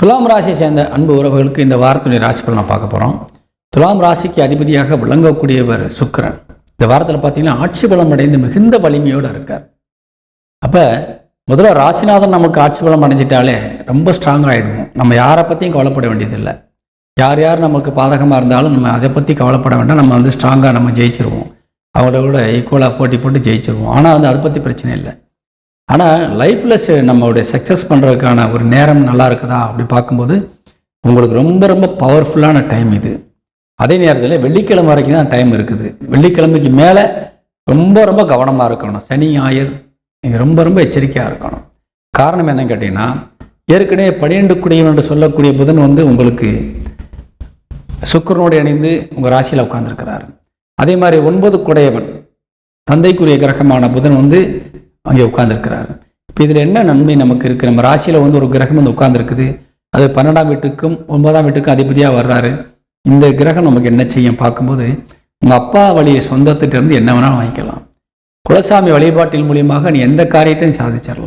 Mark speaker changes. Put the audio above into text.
Speaker 1: துலாம் ராசியை சேர்ந்த அன்பு உறவுகளுக்கு இந்த வாரத்துடைய ராசி பலன் நான் பார்க்க போகிறோம் துலாம் ராசிக்கு அதிபதியாக விளங்கக்கூடியவர் சுக்கரன். இந்த வாரத்தில் பார்த்தீங்கன்னா ஆட்சி பலம் அடைந்து மிகுந்த வலிமையோடு இருக்கார். அப்போ முதல்ல ராசிநாதன் நமக்கு ஆட்சி பலம் அடைஞ்சிட்டாலே ரொம்ப ஸ்ட்ராங் ஆகிடுவோம் நம்ம யாரை பற்றியும் கவலைப்பட வேண்டியதில்லை. யார் யார் நமக்கு பாதகமாக இருந்தாலும் நம்ம அதை பற்றி கவலைப்பட வேண்டாம். நம்ம வந்து ஸ்ட்ராங்காக நம்ம ஜெயிச்சிருவோம். அவங்கள கூட ஈக்குவலாக போட்டி போட்டு ஜெயிச்சிருவோம். ஆனால் வந்து அதை பற்றி பிரச்சனை இல்லை. ஆனால் லைஃப்பில் நம்மளுடைய சக்ஸஸ் பண்ணுறதுக்கான ஒரு நேரம் நல்லா இருக்குதா அப்படி பார்க்கும்போது உங்களுக்கு ரொம்ப ரொம்ப பவர்ஃபுல்லான டைம் இது. அதே நேரத்தில் வெள்ளிக்கிழமை வரைக்கும் தான் டைம் இருக்குது. வெள்ளிக்கிழமைக்கு மேலே ரொம்ப ரொம்ப கவனமாக இருக்கணும். சனி ஞாயிறு நீங்கள் ரொம்ப ரொம்ப எச்சரிக்கையாக இருக்கணும். காரணம் என்னன்னு கேட்டிங்கன்னா ஏற்கனவே பனிரெண்டு குடியவன் என்று சொல்லக்கூடிய புதன் வந்து உங்களுக்கு சுக்கரனோடு இணைந்து உங்கள் ராசியில் உட்கார்ந்துருக்கிறார். அதே மாதிரி ஒன்பது குடையவன் தந்தைக்குரிய கிரகமான புதன் வந்து அங்கே உட்கார்ந்துருக்கிறாரு. இப்போ இதில் என்ன நன்மை நமக்கு இருக்குது நம்ம ராசியில் வந்து ஒரு கிரகம் வந்து உட்காந்துருக்குது அது பன்னெண்டாம் வீட்டுக்கும் ஒன்பதாம் வீட்டுக்கும் அதிபதியாக வர்றாரு. இந்த கிரகம் நமக்கு என்ன செய்யும் பார்க்கும்போது உங்கள் அப்பா வழியை சொந்தத்திட்டேருந்து என்ன வேணாலும் வாங்கிக்கலாம். குலசாமி வழிபாட்டின் மூலியமாக நீ எந்த காரியத்தையும் சாதிச்சிடலாம்.